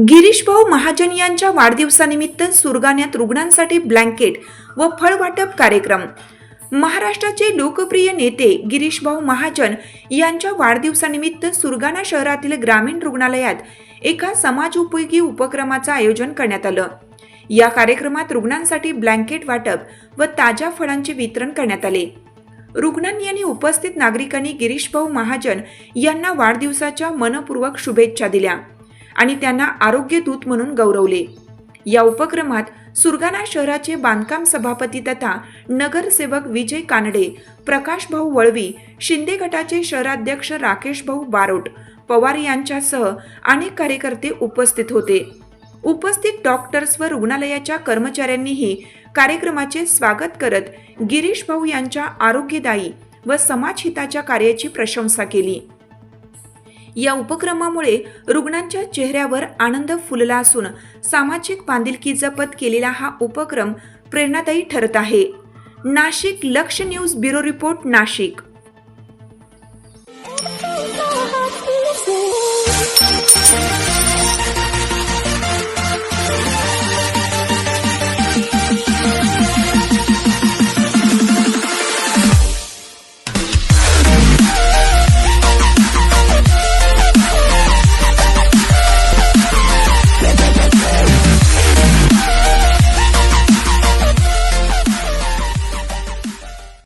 गिरीश भाऊ महाजन यांच्या वाढदिवसानिमित्त सुरगाण्यात रुग्णांसाठी ब्लँकेट व फळ वाटप कार्यक्रम. महाराष्ट्राचे लोकप्रिय नेते गिरीश भाऊ महाजन यांच्या वाढदिवसानिमित्त सुरगाणा शहरातील ग्रामीण रुग्णालयात एका समाज उपयोगी उपक्रमाचं आयोजन करण्यात आलं. या कार्यक्रमात रुग्णांसाठी ब्लँकेट वाटप व ताज्या फळांचे वितरण करण्यात आले. रुग्णांनी आणि उपस्थित नागरिकांनी गिरीश भाऊ महाजन यांना वाढदिवसाच्या मनपूर्वक शुभेच्छा दिल्या. आणि त्यांना आरोग्य दूत म्हणून गौरवले. या उपक्रमात सुरगाणा शहराचे बांधकाम सभापती तथा नगरसेवक विजय कानडे प्रकाश भाऊ वळवी शिंदे गटाचे शहराध्यक्ष राकेश भाऊ बारोट पवार यांच्यासह अनेक कार्यकर्ते उपस्थित होते. उपस्थित डॉक्टर्स व रुग्णालयाच्या कर्मचाऱ्यांनीही कार्यक्रमाचे स्वागत करत गिरीश भाऊ यांच्या आरोग्यदायी व समाजहिताच्या कार्याची प्रशंसा केली. या उपक्रमामुळे रुग्णांच्या चेहऱ्यावर आनंद फुलला असून सामाजिक बांधिलकी जपत केलेला हा उपक्रम प्रेरणादायी ठरत आहे. नाशिक लक्ष न्यूज ब्युरो रिपोर्ट नाशिक.